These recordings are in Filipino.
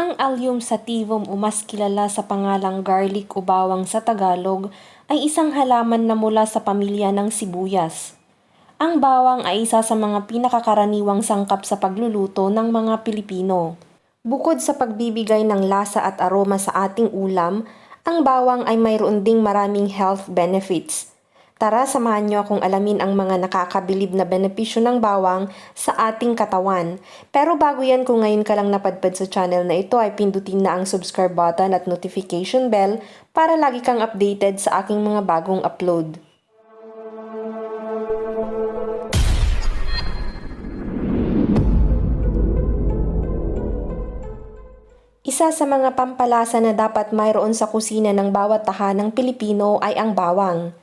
Ang Allium sativum o mas kilala sa pangalang garlic o bawang sa Tagalog ay isang halaman na mula sa pamilya ng sibuyas. Ang bawang ay isa sa mga pinakakaraniwang sangkap sa pagluluto ng mga Pilipino. Bukod sa pagbibigay ng lasa at aroma sa ating ulam, ang bawang ay mayroon ding maraming health benefits. Tara, samahan niyo akong alamin ang mga nakakabilib na benepisyo ng bawang sa ating katawan. Pero bago yan, kung ngayon ka lang napadpad sa channel na ito, ay pindutin na ang subscribe button at notification bell para lagi kang updated sa aking mga bagong upload. Isa sa mga pampalasa na dapat mayroon sa kusina ng bawat tahanang Pilipino ay ang bawang.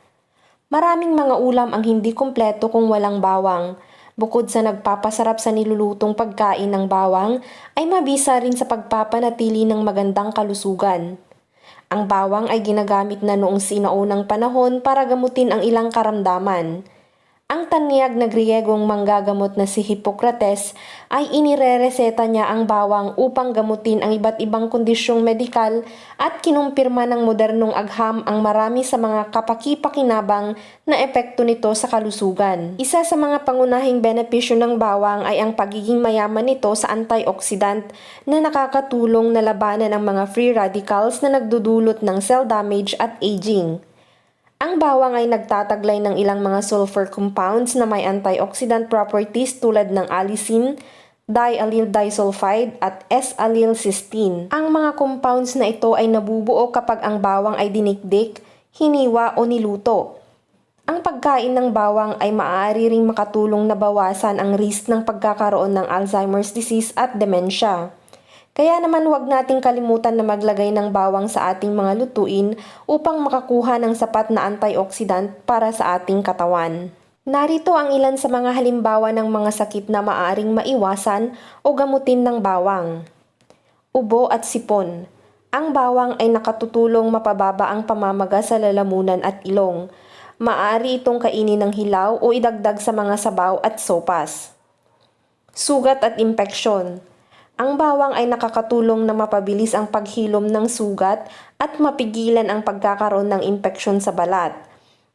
Maraming mga ulam ang hindi kumpleto kung walang bawang. Bukod sa nagpapasarap sa nilulutong pagkain ng bawang, ay mabisa rin sa pagpapanatili ng magandang kalusugan. Ang bawang ay ginagamit na noong sinaunang panahon para gamutin ang ilang karamdaman. Ang tanyag na Griegong manggagamot na si Hippocrates ay inirereseta niya ang bawang upang gamutin ang iba't ibang kondisyong medikal at kinumpirma ng modernong agham ang marami sa mga kapaki-pakinabang na epekto nito sa kalusugan. Isa sa mga pangunahing benepisyo ng bawang ay ang pagiging mayaman nito sa antioxidant na nakakatulong na labanan ang mga free radicals na nagdudulot ng cell damage at aging. Ang bawang ay nagtataglay ng ilang mga sulfur compounds na may antioxidant properties tulad ng allicin, diallyl disulfide at S-allylcysteine. Ang mga compounds na ito ay nabubuo kapag ang bawang ay dinikdik, hiniwa o niluto. Ang pagkain ng bawang ay maaari ring makatulong na bawasan ang risk ng pagkakaroon ng Alzheimer's disease at dementia. Kaya naman huwag nating kalimutan na maglagay ng bawang sa ating mga lutuin upang makakuha ng sapat na antioxidant para sa ating katawan. Narito ang ilan sa mga halimbawa ng mga sakit na maaring maiwasan o gamutin ng bawang. Ubo at sipon. Ang bawang ay nakatutulong mapababa ang pamamaga sa lalamunan at ilong. Maaari itong kainin ng hilaw o idagdag sa mga sabaw at sopas. Sugat at impeksyon. Ang bawang ay nakakatulong na mapabilis ang paghilom ng sugat at mapigilan ang pagkakaroon ng impeksyon sa balat.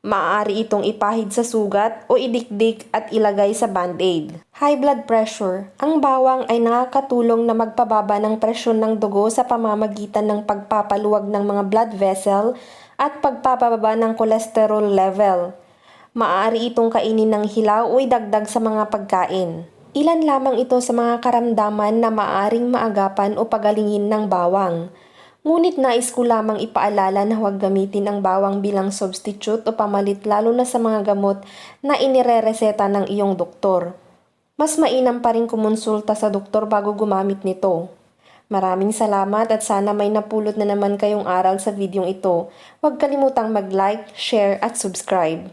Maaari itong ipahid sa sugat o idikdik at ilagay sa band-aid. High blood pressure. Ang bawang ay nakakatulong na magpababa ng presyon ng dugo sa pamamagitan ng pagpapaluwag ng mga blood vessel at pagpapababa ng cholesterol level. Maaari itong kainin ng hilaw o idagdag sa mga pagkain. Ilan lamang ito sa mga karamdaman na maaring maagapan o pagalingin ng bawang. Ngunit nais ko lamang ipaalala na huwag gamitin ang bawang bilang substitute o pamalit lalo na sa mga gamot na inirereseta ng iyong doktor. Mas mainam pa rin kumonsulta sa doktor bago gumamit nito. Maraming salamat at sana may napulot na naman kayong aral sa videong ito. Huwag kalimutang mag-like, share at subscribe.